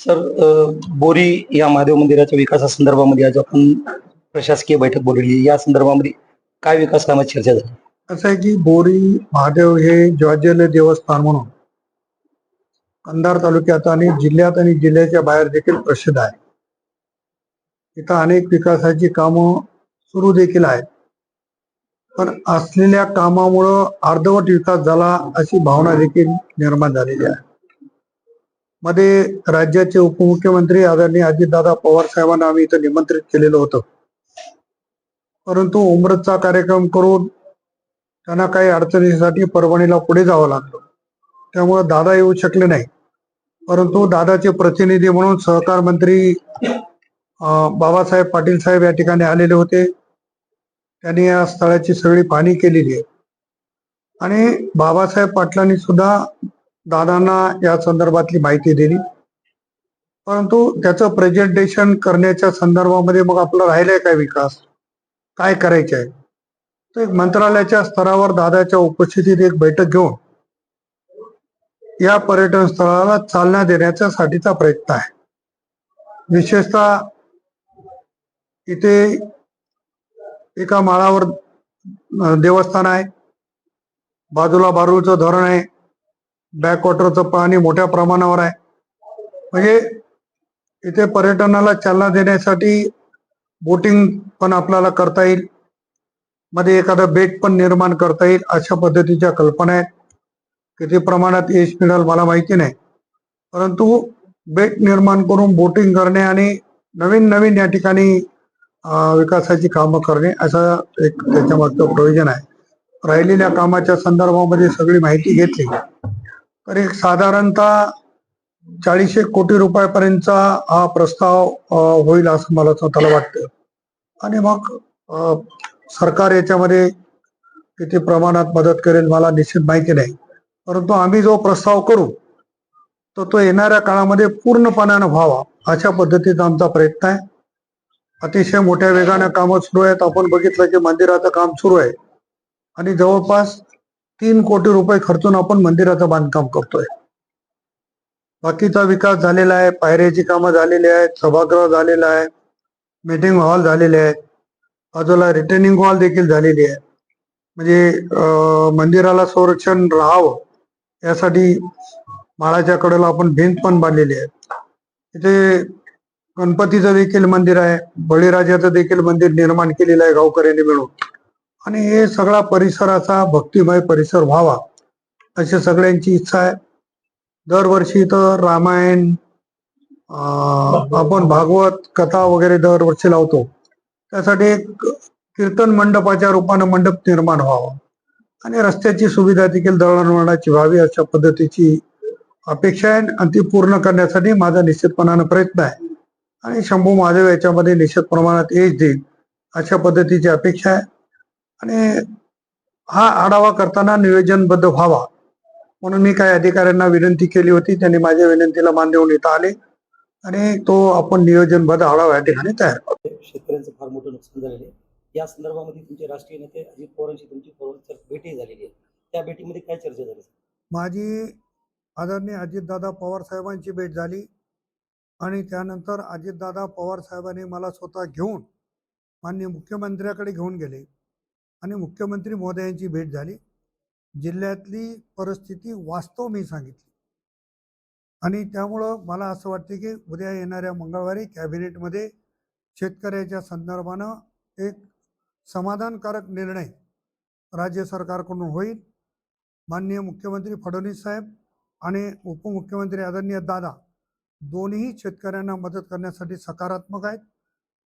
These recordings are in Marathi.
सर बोरी या महादेव मंदिराच्या विकासासंदर्भामध्ये आज आपण प्रशासकीय बैठक बोलवली. या संदर्भामध्ये काय विकास कामाची चर्चा झाली? असं आहे की बोरी महादेव हे ज्वाज्यलय देवस्थान म्हणून कंधार तालुक्यात आणि जिल्ह्यात आणि जिल्ह्याच्या बाहेर देखील प्रसिद्ध आहे. इथं अनेक विकासाची कामं सुरू देखील आहेत. पण असलेल्या कामामुळं अर्धवट विकास झाला अशी भावना देखील निर्माण झालेली आहे. मध्ये राज्याचे उपमुख्यमंत्री आदरणीय अजितदादा पवार साहेबांना आम्ही इथं निमंत्रित केलेलं होतं. परंतु उमरतचा कार्यक्रम करून त्यांना काही अडचणीसाठी परभणीला पुढे जावं लागलं. त्यामुळे दादा येऊ शकले नाही. परंतु दादाचे प्रतिनिधी म्हणून सहकार मंत्री बाबासाहेब पाटील साहेब या ठिकाणी आलेले होते. त्यांनी या स्थळाची सगळी पाहणी केलेली आहे. आणि बाबासाहेब पाटलांनी सुद्धा दादांना या संदर्भातली माहिती दिली. परंतु त्याचं प्रेझेंटेशन करण्याच्या संदर्भामध्ये मग आपला राहिलाय काय विकास? काय करायचे आहे तर एक मंत्रालयाच्या स्तरावर दादाच्या उपस्थितीत एक बैठक घेऊन या पर्यटन स्थळाला चालना देण्याच्या साठीचा प्रयत्न आहे. विशेषतः इथे एका माळावर देवस्थान आहे. बाजूला बारूळचं धरण आहे. बॅकवॉटरचं पाणी मोठ्या प्रमाणावर आहे. म्हणजे इथे पर्यटनाला चालना देण्यासाठी बोटिंग पण आपल्याला करता येईल. मध्ये एखादं बेट पण निर्माण करता येईल अशा पद्धतीच्या कल्पना आहेत. किती प्रमाणात यश मिळेल मला माहिती नाही. परंतु बेट निर्माण करून बोटिंग करणे आणि नवीन नवीन या ठिकाणी विकासाची कामं करणे असं एक त्याच्यामागचं प्रयोजन आहे. राहिलेल्या कामाच्या संदर्भामध्ये सगळी माहिती घेतली. तर एक साधारणतः चाळीसशे कोटी रुपयापर्यंतचा हा प्रस्ताव होईल असं मला स्वतःला वाटतं. आणि मग सरकार याच्यामध्ये किती प्रमाणात मदत करेल मला निश्चित माहिती नाही. परंतु आम्ही जो प्रस्ताव करू तर तो येणाऱ्या काळामध्ये पूर्णपणानं व्हावा अशा पद्धतीचा आमचा प्रयत्न आहे. अतिशय मोठ्या वेगाने कामं सुरू आहेत. आपण बघितलं की मंदिराचं काम सुरू आहे. आणि जवळपास तीन कोटी रुपये खर्चून आपण मंदिराचं बांधकाम करतोय. बाकीचा विकास झालेला आहे पायऱ्याची कामं झालेली आहेत सभागृह झालेला आहे मीटिंग हॉल झालेले आहेत बाजूला रिटर्निंग हॉल देखील झालेली आहे. म्हणजे मंदिराला संरक्षण राहावं यासाठी माळाच्या कडेला आपण भिंत पण बांधलेली आहे. इथे गणपतीचं देखील मंदिर आहे बळीराजाचं देखील मंदिर निर्माण केलेलं आहे गावकऱ्यांनी मिळून. आणि हे सगळा परिसराचा भक्तिमय परिसर व्हावा अशी सगळ्यांची इच्छा आहे. दरवर्षी तर रामायण आपण भागवत कथा वगैरे दरवर्षी लावतो. त्यासाठी एक कीर्तन मंडपाच्या रूपानं मंडप निर्माण व्हावा. आणि रस्त्याची सुविधा देखील दळणवळणाची व्हावी अशा पद्धतीची अपेक्षा आहे आणि ती पूर्ण करण्यासाठी माझा निश्चितपणानं प्रयत्न आहे. आणि शंभू महादेव याच्यामध्ये निश्चित प्रमाणात यश देईल अशा पद्धतीची अपेक्षा आहे. आणि हा आढावा करताना नियोजनबद्ध व्हावा. म्हणून मी काही अधिकाऱ्यांना विनंती केली होती. त्यांनी माझ्या विनंतीला मान देऊन इथं आले. आणि तो आपण नियोजनबद्ध आढावा या ठिकाणी तयार. शेतकऱ्यांचं फार मोठं नुकसान झालेलं आहे. या संदर्भामध्ये तुमचे राष्ट्रीय नेते अजित पवारांची तुमची भेटही झालेली आहे. त्या भेटीमध्ये काय चर्चा झाली? माझी आदरणीय अजितदादा पवार साहेबांची भेट झाली. आणि त्यानंतर अजितदादा पवार साहेबांनी मला स्वतः घेऊन माननीय मुख्यमंत्र्याकडे घेऊन गेले. आणि मुख्यमंत्री महोदयांची भेट झाली. जिल्ह्यातली परिस्थिती वास्तव मी सांगितली. आणि त्यामुळं मला असं वाटते की उद्या येणाऱ्या मंगळवारी कॅबिनेटमध्ये शेतकऱ्याच्या संदर्भानं एक समाधानकारक निर्णय राज्य सरकारकडून होईल. माननीय मुख्यमंत्री फडणवीस साहेब आणि उपमुख्यमंत्री आदरणीय दादा दोन्ही शेतकऱ्यांना मदत करण्यासाठी सकारात्मक आहेत.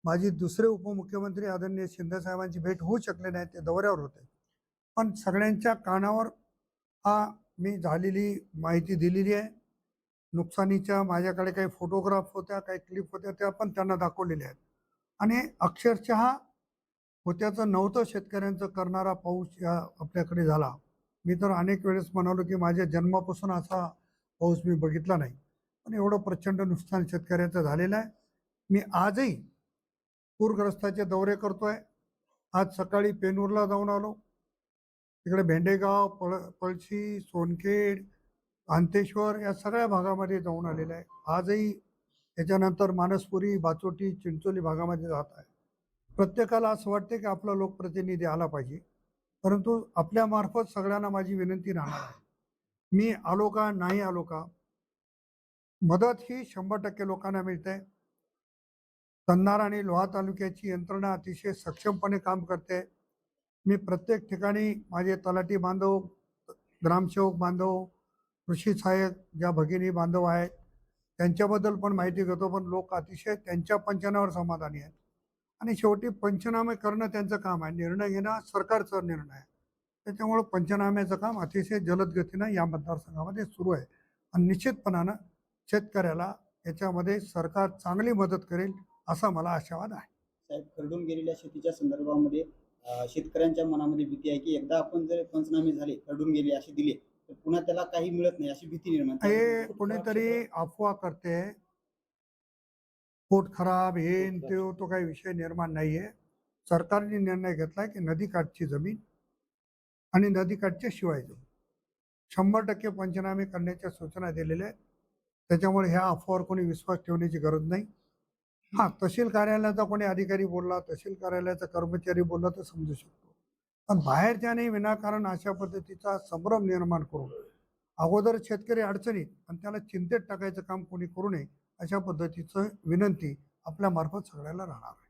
माझी दुसरे उपमुख्यमंत्री आदरणीय शिंदेसाहेबांची भेट होऊ शकले नाही ते दौऱ्यावर होते. पण सगळ्यांच्या कानावर हा मी झालेली माहिती दिलेली आहे. नुकसानीच्या माझ्याकडे काही फोटोग्राफ होत्या काही क्लिप होत्या त्या पण त्यांना दाखवलेल्या आहेत. आणि अक्षरशः होत्याचं नव्हतं शेतकऱ्यांचं करणारा पाऊस या आपल्याकडे झाला. मी तर अनेक वेळेस म्हणालो की माझ्या जन्मापासून असा पाऊस मी बघितला नाही. पण एवढं प्रचंड नुकसान शेतकऱ्याचं झालेलं आहे. मी आजही पूरग्रस्ताचे दौरे करतोय. आज सकाळी पेनूरला जाऊन आलो. तिकडे भेंडेगाव पळ पळशी सोनखेड अंतेश्वर या सगळ्या भागामध्ये जाऊन आलेलं आहे. आजही त्याच्यानंतर मानसपुरी बाचोटी चिंचोली भागामध्ये जात आहे. प्रत्येकाला असं वाटते की आपला लोकप्रतिनिधी आला पाहिजे. परंतु आपल्यामार्फत सगळ्यांना माझी विनंती राहणार आहे. मी आलो का नाही आलो का? मदत ही शंभर टक्के लोकांना मिळते. कंधार आणि लोहा तालुक्याची यंत्रणा अतिशय सक्षमपणे काम करते. मी प्रत्येक ठिकाणी माझे तलाठी बांधव ग्रामसेवक बांधव कृषी सहाय्यक ज्या भगिनी बांधव आहेत त्यांच्याबद्दल पण माहिती घेतो पण लोक अतिशय त्यांच्या पंचनावर समाधानी आहेत. आणि शेवटी पंचनामे करणं त्यांचं काम आहे. निर्णय घेणं सरकारचा निर्णय आहे. त्याच्यामुळं पंचनाम्याचं काम अतिशय जलद गतीनं या मतदारसंघामध्ये सुरू आहे. आणि निश्चितपणानं शेतकऱ्याला याच्यामध्ये सरकार चांगली मदत करेल. असा मला आशावाद आहे. साहेब खरडून गेलेल्या शेतीच्या संदर्भामध्ये शेतकऱ्यांच्या मनामध्ये भीती आहे की एकदा आपण जर पंचनामे झाले खरडून गेले असे दिले तर पुन्हा त्याला काही मिळत नाही अशी भीती निर्माण. हे कोणीतरी अफवा करते. पोट खराब हे ते तो काही विषय निर्माण नाहीये. सरकारने निर्णय घेतलाय की नदीकाठची जमीन आणि नदीकाठच्या शिवाय जमीन. शंभर टक्के पंचनामे करण्याच्या सूचना दिलेल्या आहेत. त्याच्यामुळे ह्या अफवावर कोणी विश्वास ठेवण्याची गरज नाही. हा तहसील कार्यालयाचा कोणी अधिकारी बोलला तहसील कार्यालयाचा कर्मचारी बोलला तर समजू शकतो. पण बाहेरच्याने विनाकारण अशा पद्धतीचा संभ्रम निर्माण करून अगोदर शेतकरी अडचणीत आणि त्याला चिंतेत टाकायचं काम कोणी करू नये अशा पद्धतीचं विनंती आपल्या मार्फत सगळ्याला राहणार. आहे